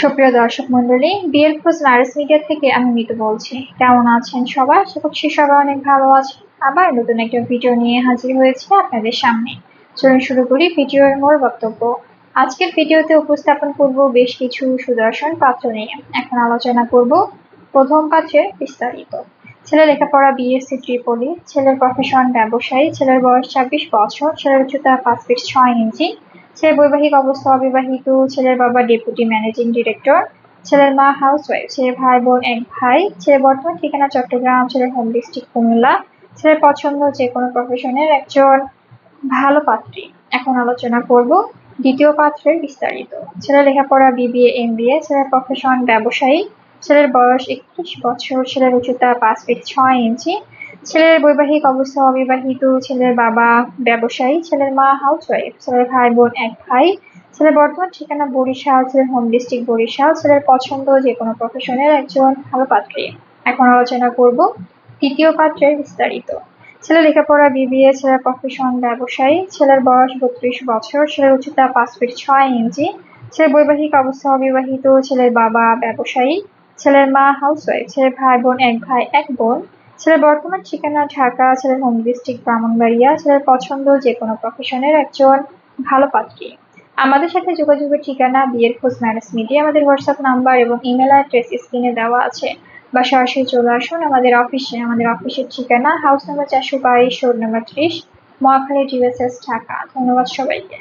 সুপ্রিয় দর্শক মন্ডলী বিএল খোঁজ নার্স মিডিয়া থেকে আমি মিতু বলছি। কেমন আছেন সবাই? আশা করছি সবাই অনেক ভালো আছে আবার নতুন একটা ভিডিও নিয়ে হাজির হয়েছে আপনাদের সামনে। চলুন শুরু করি ভিডিওর মূল বক্তব্য। আজকের ভিডিওতে উপস্থাপন করব বেশ কিছু সুদর্শন পাত্র নিয়ে। এখন আলোচনা করব প্রথম পাত্রের বিস্তারিত। ছেলে লেখাপড়া বিএসসি ট্রিপলি ছেলের প্রফেশন ব্যবসায়ী, ছেলের বয়স ছাব্বিশ বছর, ছেলের উচ্চতা পাঁচ ফিট ছয় ইঞ্চি ছেলের বৈবাহিক অবস্থা অবিবাহিত, ছেলের বাবা ডেপুটি ম্যানেজিং ডিরেক্টর ছেলের মা হাউস ওয়াইফ ভাই বোন এক ভাই ছেলের বর্তমান ঠিকানা চট্টগ্রাম, ছেলের হোম ডিস্ট্রিক্ট কুমিল্লা, ছেলের পছন্দ যে কোনো প্রফেশনের একজন ভালো পাত্রী। এখন আলোচনা করব দ্বিতীয় পাত্রের বিস্তারিত। ছেলের লেখাপড়া বিবিএ এম বিএ ছেলের প্রফেশন ব্যবসায়ী, ছেলের বয়স একত্রিশ বছর, ছেলের উচ্চতা পাঁচ ফিট ছয় ইঞ্চি ছেলের বৈবাহিক অবস্থা অবিবাহিত, ছেলের বাবা ব্যবসায়ী, ছেলের মা হাউস ওয়াইফ ছেলের ভাই বোন এক ভাই, ছেলের বর্তমান ঠিকানা বরিশাল, ছেলের হোম ডিস্ট্রিক্ট বরিশাল, ছেলের পছন্দ যে কোনো প্রফেশনের একজন ভালো পাত্রী এখন আলোচনা করব তৃতীয় পাত্রের বিস্তারিত। ছেলে লেখাপড়া বিবিএ ছেলের প্রফেশন ব্যবসায়ী, ছেলের বয়স বত্রিশ বছর, ছেলের উচ্চতা পাঁচ ফিট ছয় ইঞ্চি, ছেলের বৈবাহিক অবস্থা অবিবাহিত, ছেলের বাবা ব্যবসায়ী, ছেলের মা হাউস ওয়াইফ ছেলের ভাই বোন এক ভাই, এক বোন ছেলের বর্তমান ঠিকানা ঢাকা, ছেলের হোম ডিস্ট্রিক্ট ব্রাহ্মণবাড়িয়া, ছেলের পছন্দ যে কোনো প্রফেশনের একজন ভালো পাত্রী। আমাদের সাথে যোগাযোগের ঠিকানা বিয়ের খোঁজ ম্যানেজ মিডিয়া আমাদের হোয়াটসঅ্যাপ নাম্বার এবং ইমেল অ্যাড্রেস স্ক্রিনে দেওয়া আছে। বা সরাসরি চলে আসুন আমাদের অফিসে আমাদের অফিসের ঠিকানা হাউস নাম্বার চারশো বাইশ রোড নাম্বার ত্রিশ, মহাখালী ডিএসএস ঢাকা। ধন্যবাদ সবাইকে।